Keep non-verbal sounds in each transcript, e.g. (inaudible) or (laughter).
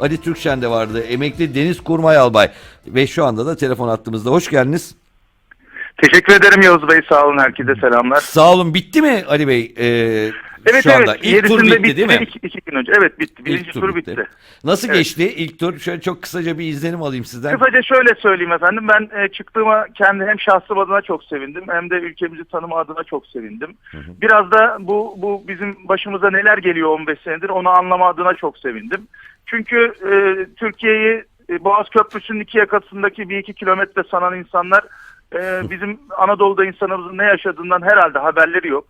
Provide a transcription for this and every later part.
Ali Türkşen de vardı. Emekli Deniz Kurmay Albay. Ve şu anda da telefon attığımızda. Hoş geldiniz. Teşekkür ederim Yavuz Bey. Sağ olun herkese selamlar. Sağ olun. Bitti mi Ali Bey? Ee, Evet şu anda. evet. İlk tur Yedisinde bitti, değil mi? İki, iki gün önce. Evet bitti. Birinci İlk tur bitti. Nasıl Evet. geçti ilk tur? Şöyle çok kısaca bir izlenim alayım sizden. Kısaca şöyle söyleyeyim efendim. Ben e, çıktığıma kendi hem şahsım adına çok sevindim hem de ülkemizi tanıma adına çok sevindim. Biraz da bu bu bizim başımıza neler geliyor 15 senedir onu anlama adına çok sevindim. Çünkü e, Türkiye'yi e, Boğaz Köprüsü'nün iki yakasındaki bir iki kilometre sanan insanlar e, bizim Anadolu'da insanımızın ne yaşadığından herhalde haberleri yok.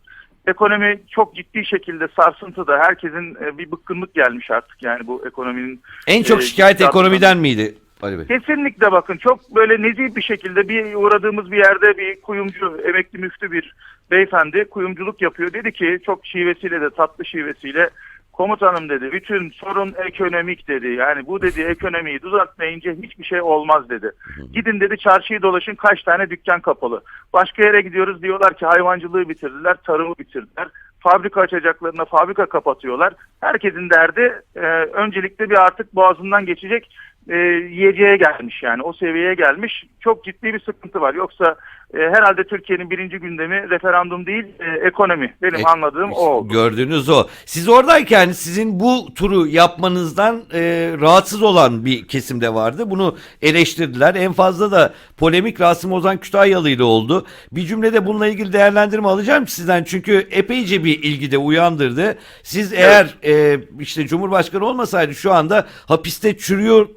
Ekonomi çok ciddi şekilde sarsıntıda. Herkesin e, bir bıkkınlık gelmiş artık yani bu ekonominin. En çok e, şikayet ekonomiden miydi Ali Bey? Kesinlikle bakın çok böyle nezih bir şekilde bir uğradığımız bir yerde bir kuyumcu emekli müftü bir beyefendi kuyumculuk yapıyor. Dedi ki çok şivesiyle de tatlı şivesiyle komutanım dedi bütün sorun ekonomik dedi. Yani bu dedi ekonomiyi düzeltmeyince hiçbir şey olmaz dedi. Gidin dedi çarşıyı dolaşın kaç tane dükkan kapalı. Başka yere gidiyoruz diyorlar ki hayvancılığı bitirdiler, tarımı bitirdiler. Fabrika açacaklarına fabrika kapatıyorlar. Herkesin derdi e, öncelikle bir artık boğazından geçecek e, yiyeceğe gelmiş yani o seviyeye gelmiş. Çok ciddi bir sıkıntı var. Yoksa e, herhalde Türkiye'nin birinci gündemi referandum değil e, ekonomi. Benim E, anladığım o oldu. Gördüğünüz o. Siz oradayken sizin bu turu yapmanızdan e, rahatsız olan bir kesimde vardı. Bunu eleştirdiler. En fazla da polemik Rasim Ozan Kütahyalı ile oldu. Bir cümlede bununla ilgili değerlendirme alacağım sizden. Çünkü epeyce bir ilgi de uyandırdı. Siz eğer e, işte Cumhurbaşkanı olmasaydı şu anda hapiste çürüyor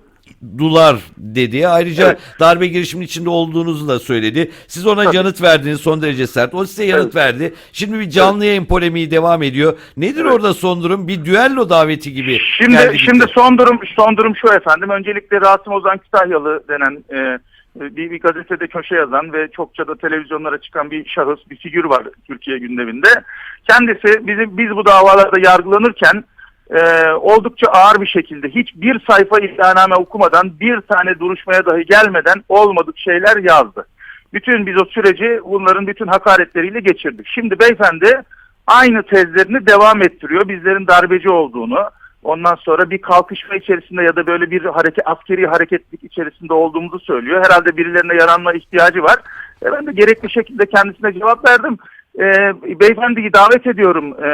dular dedi. Ayrıca Evet. darbe girişiminin içinde olduğunuzu da söyledi. Siz ona Tabii. yanıt verdiniz son derece sert. O size yanıt Evet. verdi. Şimdi bir canlı yayın polemiği devam ediyor. Nedir Evet. orada son durum? Bir düello daveti gibi. Şimdi geldi gitti. şimdi son durum son durum şu efendim. Öncelikle Rasim Ozan Kütahyalı denen e, bir, bir gazetede köşe yazan ve çokça da televizyonlara çıkan bir şahıs, bir figür var Türkiye gündeminde. Kendisi bizim biz bu davalarda yargılanırken e, oldukça ağır bir şekilde hiçbir sayfa iddianame okumadan bir tane duruşmaya dahi gelmeden olmadık şeyler yazdı. Bütün biz o süreci bunların bütün hakaretleriyle geçirdik. Şimdi beyefendi aynı tezlerini devam ettiriyor. Bizlerin darbeci olduğunu, ondan sonra bir kalkışma içerisinde ya da böyle bir hareket askeri hareketlik içerisinde olduğumuzu söylüyor. Herhalde birilerine yaranma ihtiyacı var. E ben de gerekli şekilde kendisine cevap verdim. E, beyefendiyi davet ediyorum e,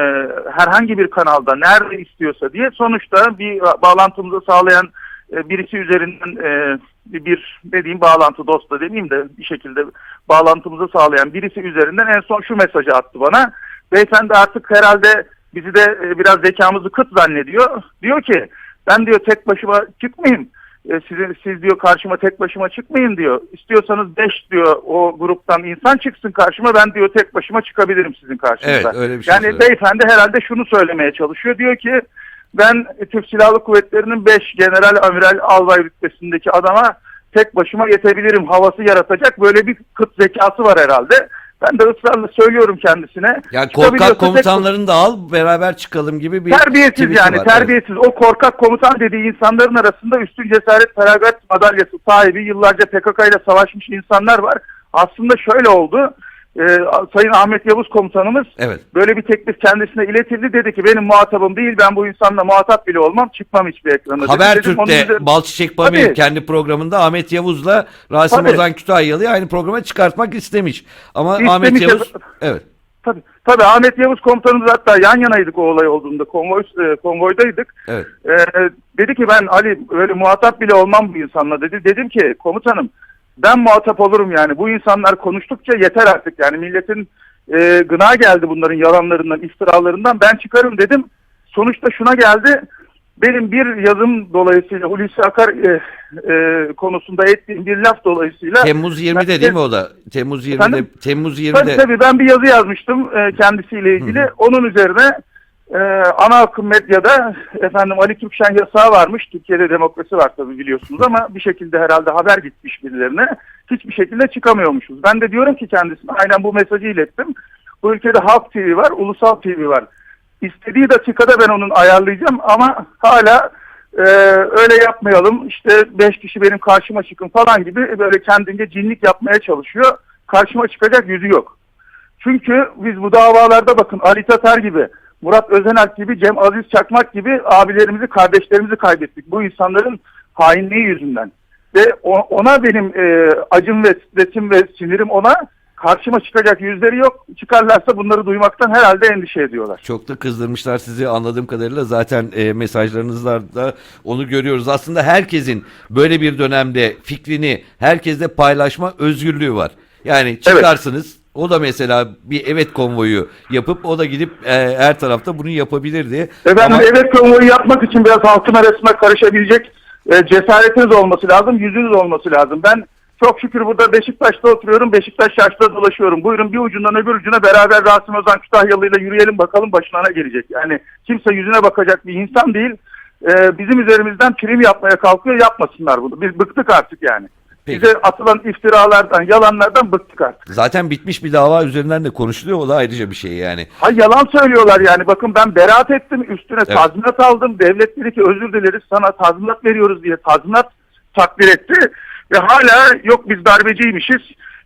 herhangi bir kanalda nerede istiyorsa diye. Sonuçta bir bağlantımızı sağlayan e, birisi üzerinden e, bir ne diyeyim bağlantı dost da demeyeyim de bir şekilde bağlantımızı sağlayan birisi üzerinden en son şu mesajı attı bana. Beyefendi artık herhalde bizi de e, biraz zekamızı kıt zannediyor. Diyor ki ben diyor tek başıma çıkmayayım. E, sizin, siz diyor karşıma tek başıma çıkmayın diyor. İstiyorsanız 5 diyor o gruptan insan çıksın karşıma ben diyor tek başıma çıkabilirim sizin karşınıza. Evet, öyle bir şey yani söyledi. beyefendi herhalde şunu söylemeye çalışıyor. Diyor ki ben Türk Silahlı Kuvvetleri'nin 5 general amiral albay rütbesindeki adama tek başıma yetebilirim havası yaratacak böyle bir kıt zekası var herhalde. Ben de ısrarla söylüyorum kendisine. Çıkabiliyorsa korkak komutanlarını da al beraber çıkalım gibi bir Terbiyesiz yani var. terbiyesiz. O korkak komutan dediği insanların arasında üstün cesaret feragat madalyası sahibi yıllarca PKK ile savaşmış insanlar var. Aslında şöyle oldu. Ee, Sayın Ahmet Yavuz komutanımız Evet. böyle bir teklif kendisine iletildi. Dedi ki benim muhatabım değil ben bu insanla muhatap bile olmam çıkmam hiçbir ekrana. Habertürk'te üzerine- Balçiçek Pamir kendi programında Ahmet Yavuz'la Rasim Tabii. Ozan Kütahyalı'yı aynı programa çıkartmak istemiş. Ama İstemiş Ahmet ya Yavuz evet. Tabii, tabii Ahmet Yavuz komutanımız hatta yan yanaydık o olay olduğunda konvoy, e, konvoydaydık. Evet. Ee, dedi ki ben Ali öyle muhatap bile olmam bu insanla dedi. Dedim ki komutanım ben muhatap olurum yani. Bu insanlar konuştukça yeter artık yani milletin e, gına geldi bunların yalanlarından, iftiralarından ben çıkarım dedim. Sonuçta şuna geldi. Benim bir yazım dolayısıyla Hulusi Akar e, e, konusunda ettiğim bir laf dolayısıyla Temmuz 20'de Ben- değil mi o da? Temmuz 20'de Efendim? Temmuz 20'de Tabii tabii ben bir yazı yazmıştım e, kendisiyle ilgili. Onun üzerine e, ana akım medyada efendim Ali Türkşen yasağı varmış. Türkiye'de demokrasi var tabii biliyorsunuz ama bir şekilde herhalde haber gitmiş birilerine. Hiçbir şekilde çıkamıyormuşuz. Ben de diyorum ki kendisine aynen bu mesajı ilettim. Bu ülkede Halk TV var, Ulusal TV var. İstediği dakikada ben onun ayarlayacağım ama hala e, öyle yapmayalım. İşte beş kişi benim karşıma çıkın falan gibi böyle kendince cinlik yapmaya çalışıyor. Karşıma çıkacak yüzü yok. Çünkü biz bu davalarda bakın Ali Tatar gibi Murat Özenalp gibi, Cem Aziz Çakmak gibi abilerimizi, kardeşlerimizi kaybettik. Bu insanların hainliği yüzünden. Ve ona benim e, acım ve stresim ve sinirim ona karşıma çıkacak yüzleri yok. Çıkarlarsa bunları duymaktan herhalde endişe ediyorlar. Çok da kızdırmışlar sizi anladığım kadarıyla zaten e, mesajlarınızda onu görüyoruz. Aslında herkesin böyle bir dönemde fikrini herkesle paylaşma özgürlüğü var. Yani çıkarsınız o da mesela bir evet konvoyu yapıp o da gidip e, her tarafta bunu yapabilirdi. Efendim Ama- evet konvoyu yapmak için biraz halkın arasına karışabilecek e, cesaretiniz olması lazım, yüzünüz olması lazım. Ben çok şükür burada Beşiktaş'ta oturuyorum, Beşiktaş şarjda dolaşıyorum. Buyurun bir ucundan öbür ucuna beraber Rasim Ozan Kütahyalı'yla yürüyelim bakalım başına ne gelecek. Yani kimse yüzüne bakacak bir insan değil. E, bizim üzerimizden prim yapmaya kalkıyor, yapmasınlar bunu. Biz bıktık artık yani. Peki. Bize atılan iftiralardan, yalanlardan bıktık artık. Zaten bitmiş bir dava üzerinden de konuşuluyor. O da ayrıca bir şey yani. Ha yalan söylüyorlar yani. Bakın ben beraat ettim. Üstüne Evet. tazminat aldım. Devlet dedi ki özür dileriz sana tazminat veriyoruz diye tazminat takdir etti. Ve hala yok biz darbeciymişiz.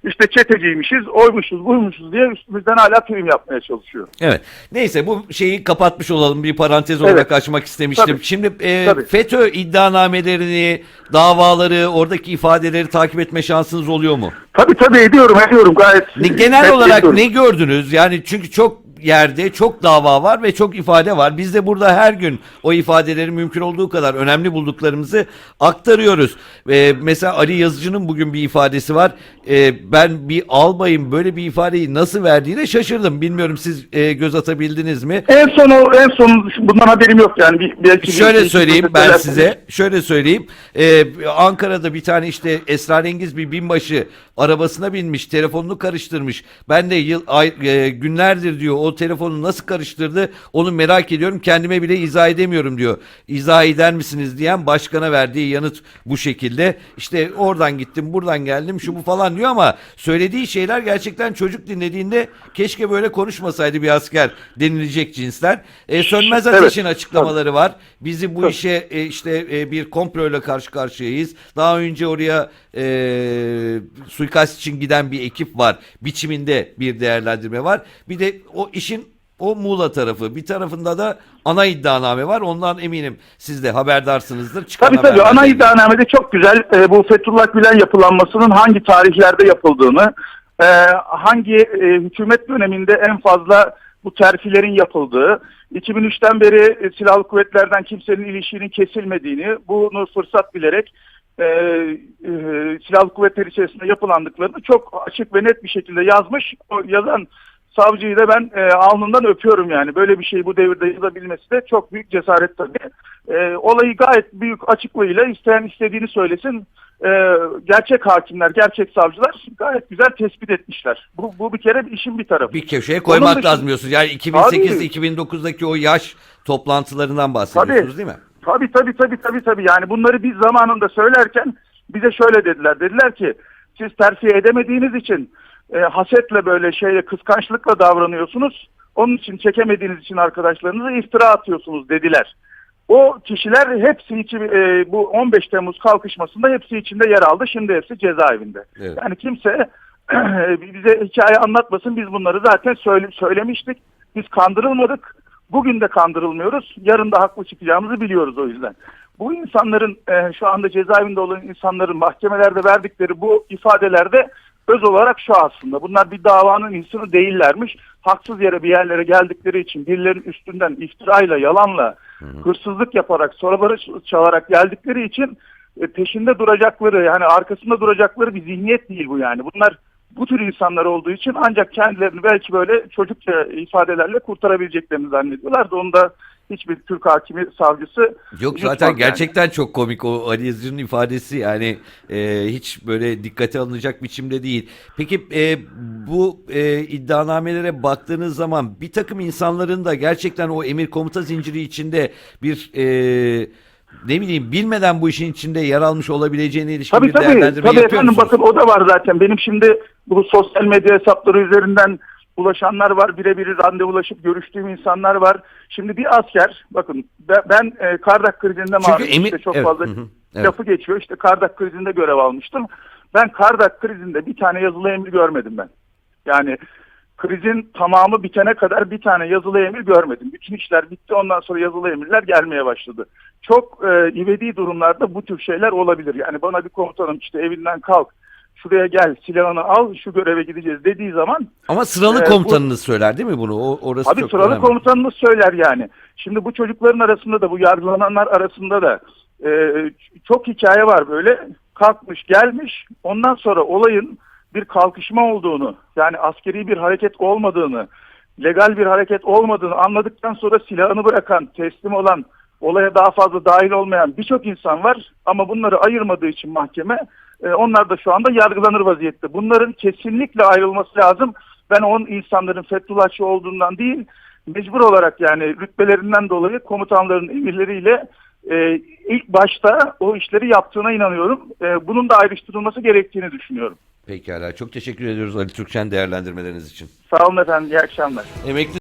İşte çeteciymişiz, oymuşuz, buymuşuz diye üstümüzden hala prim yapmaya çalışıyor. Evet. Neyse bu şeyi kapatmış olalım. Bir parantez olarak Evet. açmak istemiştim. Tabii. Şimdi e, Tabii. FETÖ iddianamelerini, davaları, oradaki ifadeleri takip etme şansınız oluyor mu? Tabii tabii ediyorum, ediyorum gayet. Ne, genel olarak ediyorum. ne gördünüz? Yani çünkü çok yerde çok dava var ve çok ifade var. Biz de burada her gün o ifadeleri mümkün olduğu kadar önemli bulduklarımızı aktarıyoruz. Ee, mesela Ali Yazıcı'nın bugün bir ifadesi var. Ee, ben bir albayın böyle bir ifadeyi nasıl verdiğine şaşırdım. Bilmiyorum siz e, göz atabildiniz mi? En son o, en son bundan haberim yok yani. Bir, belki Şöyle bir- söyleyeyim ben söylersiniz. size. Şöyle söyleyeyim. Ee, Ankara'da bir tane işte esrarengiz bir binbaşı arabasına binmiş, telefonunu karıştırmış. Ben de yıl ay, e, günlerdir diyor o telefonu nasıl karıştırdı onu merak ediyorum. Kendime bile izah edemiyorum diyor. İzah eder misiniz diyen başkana verdiği yanıt bu şekilde. İşte oradan gittim, buradan geldim, şu bu falan diyor ama söylediği şeyler gerçekten çocuk dinlediğinde keşke böyle konuşmasaydı bir asker denilecek cinsler. E, Sönmez Evet, Ateş'in açıklamaları var. Bizi bu işe e, işte e, bir komployla karşı karşıyayız. Daha önce oraya e, suikast için giden bir ekip var. Biçiminde bir değerlendirme var. Bir de o işin o Muğla tarafı. Bir tarafında da ana iddianame var. Ondan eminim siz de haberdarsınızdır. Çıkan Tabii tabii ana iddianamede çok güzel e, bu Fethullah Gülen yapılanmasının hangi tarihlerde yapıldığını, e, hangi e, hükümet döneminde en fazla bu terfilerin yapıldığı, 2003'ten beri e, silahlı kuvvetlerden kimsenin ilişkinin kesilmediğini, bunu fırsat bilerek e, e, silahlı kuvvetler içerisinde yapılandıklarını çok açık ve net bir şekilde yazmış. O yazan savcıyı da ben e, alnından öpüyorum yani. Böyle bir şeyi bu devirde yazabilmesi de çok büyük cesaret tabii. E, olayı gayet büyük açıklığıyla isteyen istediğini söylesin. E, gerçek hakimler, gerçek savcılar gayet güzel tespit etmişler. Bu, bu bir kere işin bir tarafı. bir köşeye koymak Onun lazım diyorsunuz. Yani 2008-2009'daki o yaş toplantılarından bahsediyorsunuz değil mi? Tabii tabii tabii tabii tabii. Yani bunları biz zamanında söylerken bize şöyle dediler. Dediler ki siz terfiye edemediğiniz için e, hasetle böyle şeyle kıskançlıkla davranıyorsunuz. Onun için çekemediğiniz için arkadaşlarınıza iftira atıyorsunuz dediler. O kişiler hepsi içi, e, bu 15 Temmuz kalkışmasında hepsi içinde yer aldı. Şimdi hepsi cezaevinde. Evet. Yani kimse (clears throat) bize hikaye anlatmasın. Biz bunları zaten söyle, söylemiştik. Biz kandırılmadık. Bugün de kandırılmıyoruz. Yarın da haklı çıkacağımızı biliyoruz o yüzden. Bu insanların e, şu anda cezaevinde olan insanların mahkemelerde verdikleri bu ifadelerde öz olarak şu aslında. Bunlar bir davanın insanı değillermiş. Haksız yere bir yerlere geldikleri için birilerinin üstünden iftirayla, yalanla, hırsızlık yaparak, soruları çalarak geldikleri için e, peşinde duracakları yani arkasında duracakları bir zihniyet değil bu yani. Bunlar bu tür insanlar olduğu için ancak kendilerini belki böyle çocukça ifadelerle kurtarabileceklerini zannediyorlar da onu da hiçbir Türk hakimi savcısı Yok zaten yani. gerçekten çok komik o Ali Yazıcı'nın ifadesi yani e, hiç böyle dikkate alınacak biçimde değil. Peki e, bu e, iddianamelere baktığınız zaman bir takım insanların da gerçekten o emir komuta zinciri içinde bir e, ne bileyim bilmeden bu işin içinde yer almış olabileceğine ilişkin Tabii bir tabii. değerlendirme Tabii yapıyor efendim musunuz? bakın o da var zaten. Benim şimdi bu sosyal medya hesapları üzerinden ulaşanlar var. Birebir randevulaşıp görüştüğüm insanlar var. Şimdi bir asker bakın ben, e, Kardak krizinde malum emir- işte çok evet, fazla hı hı, evet. lafı geçiyor. İşte Kardak krizinde görev almıştım. Ben Kardak krizinde bir tane yazılı emir görmedim ben. Yani krizin tamamı bitene kadar bir tane yazılı emir görmedim. Bütün işler bitti ondan sonra yazılı emirler gelmeye başladı. Çok e, ivedi durumlarda bu tür şeyler olabilir. Yani bana bir komutanım işte evinden kalk şuraya gel silahını al şu göreve gideceğiz dediği zaman Ama sıralı bu- komutanınız söyler değil mi bunu? O, orası Abi çok sıralı önemli. komutanımız söyler yani. Şimdi bu çocukların arasında da bu yargılananlar arasında da e, çok hikaye var böyle. Kalkmış gelmiş ondan sonra olayın bir kalkışma olduğunu yani askeri bir hareket olmadığını legal bir hareket olmadığını anladıktan sonra silahını bırakan teslim olan olaya daha fazla dahil olmayan birçok insan var ama bunları ayırmadığı için mahkeme e, onlar da şu anda yargılanır vaziyette. Bunların kesinlikle ayrılması lazım. Ben on insanların Fethullahçı olduğundan değil, mecbur olarak yani rütbelerinden dolayı komutanların emirleriyle e, ilk başta o işleri yaptığına inanıyorum. E, bunun da ayrıştırılması gerektiğini düşünüyorum. Pekala. Çok teşekkür ediyoruz Ali Türkçen değerlendirmeleriniz için. Sağ olun efendim, iyi akşamlar. Emekli